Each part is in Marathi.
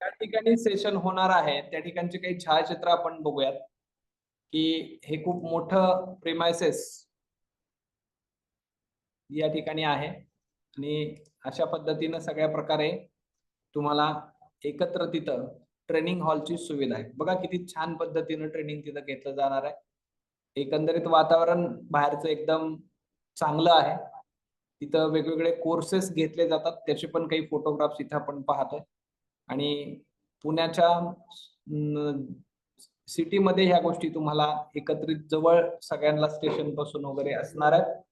त्या ठिकाणी सेशन होणार आहे. त्या ठिकाणचे काही छायाचित्र आपण बघूयात. की हे खूप मोठं प्रिमायसेस या ठिकाणी आहे. आणि अशा पद्धतीनं सगळ्या प्रकारे तुम्हाला एकत्र तिथं ट्रेनिंग हॉलची सुविधा आहे. बघा किती छान पद्धतीनं ट्रेनिंग तिथं घेतलं जाणार आहे. एकंदरीत वातावरण बाहेरचं एकदम चांगलं आहे. तिथं वेगवेगळे कोर्सेस घेतले जातात. त्याचे पण काही फोटोग्राफ्स इथं आपण पाहतोय. आणि पुण्याच्या सिटीमध्ये ह्या गोष्टी तुम्हाला एकत्रित जवळ सगळ्यांना स्टेशनपासून वगैरे असणार आहेत.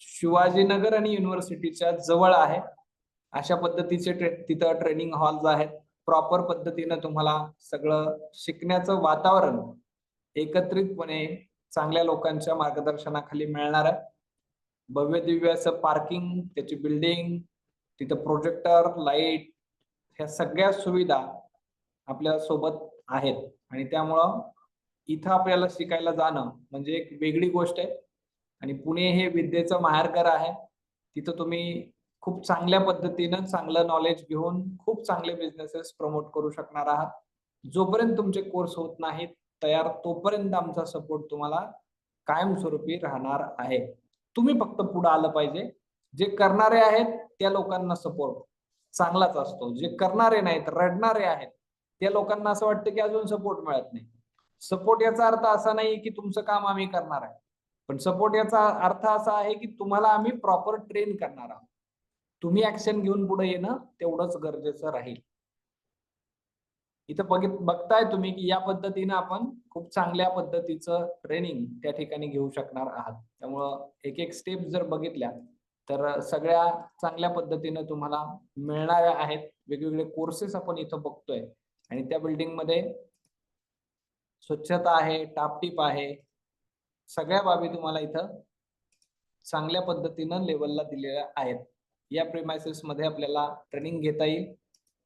शिवाजीनगर आणि युनिव्हर्सिटीच्या जवळ आहे. अशा पद्धतीचे तिथं ट्रेनिंग हॉल्स आहेत. प्रॉपर पद्धतीनं तुम्हाला सगळं शिकण्याचं वातावरण एकत्रितपणे चांगल्या लोकांच्या मार्गदर्शनाखाली मिळणार आहे. भव्य दिव्य असं पार्किंग त्याची बिल्डिंग तिथं प्रोजेक्टर लाइट ह्या सगळ्या सुविधा आपल्यासोबत आहेत. आणि त्यामुळं इथं आपल्याला शिकायला जाणं म्हणजे एक वेगळी गोष्ट आहे. आणि पुणे हे विद्येचं माहेरघर आहे. तिथं तुम्ही खूप चांगल्या पद्धतीनं चांगलं नॉलेज घेऊन खूप चांगले बिझनेसेस प्रमोट करू शकणार आहात. जोपर्यंत तुमचे कोर्स होत नाहीत तयार तोपर्यंत आमचा सपोर्ट तुम्हाला कायमस्वरूपी राहणार आहे. तुम्ही फक्त पुढे आलं पाहिजे. जे करणारे आहेत त्या लोकांना सपोर्ट चांगलाच असतो. जे करणारे नाहीत रडणारे आहेत त्या लोकांना असं वाटतं की अजून सपोर्ट मिळत नाही. सपोर्ट याचा अर्थ असा नाही की तुमचं काम आम्ही करणार आहे. पण सपोर्ट याचा अर्थ असा आहे की तुम्हाला आम्ही प्रॉपर ट्रेन करणार आहोत. तुम्ही ऍक्शन घेऊन पुढे येणं तेवढंच गरजेचं राहील. इथं बघित बघताय तुम्ही की या पद्धतीनं आपण खूप चांगल्या पद्धतीचं ट्रेनिंग त्या ठिकाणी घेऊ शकणार आहात. त्यामुळं एक एक स्टेप जर बघितल्या तर सगळ्या चांगल्या पद्धतीनं तुम्हाला मिळणाऱ्या आहेत. वेगवेगळे कोर्सेस आपण इथं बघतोय. आणि त्या बिल्डिंगमध्ये स्वच्छता आहे टापटीप आहे. सगळ्या बाबी तुम्हाला इथं चांगल्या पद्धतीनं लेवलला दिलेल्या आहेत. या प्रेमायसेस मध्ये आपल्याला ट्रेनिंग घेता येईल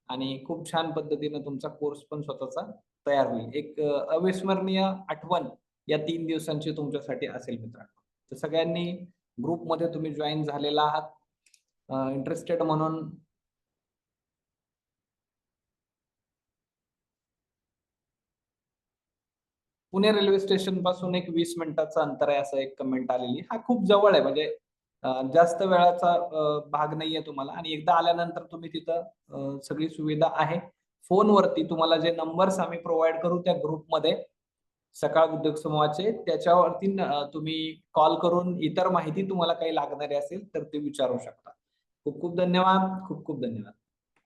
आणि खूप छान पद्धतीनं तुमचा कोर्स पण स्वतःचा तयार होईल. एक अविस्मरणीय आठवण या तीन दिवसांची तुमच्यासाठी असेल मित्रांनो. तर सगळ्यांनी ग्रुपमध्ये तुम्ही जॉईन झालेला आहात. इंटरेस्टेड म्हणून. पुणे रेल्वे स्टेशनपासून एक वीस मिनिटाचं अंतर आहे असं एक कमेंट आलेली. हा खूप जवळ आहे म्हणजे जास्त वेळाचा भाग नाहीये तुम्हाला. आणि एकदा आल्यानंतर तुम्ही तिथं सगळी सुविधा आहे. फोनवरती तुम्हाला जे नंबर्स आम्ही प्रोव्हाइड करू त्या ग्रुपमध्ये सकाळ उद्योग समूहाचे त्याच्यावरती तुम्ही कॉल करून इतर माहिती तुम्हाला काही लागणारी असेल तर ते विचारू शकता. खूप खूप धन्यवाद खूप खूप धन्यवाद.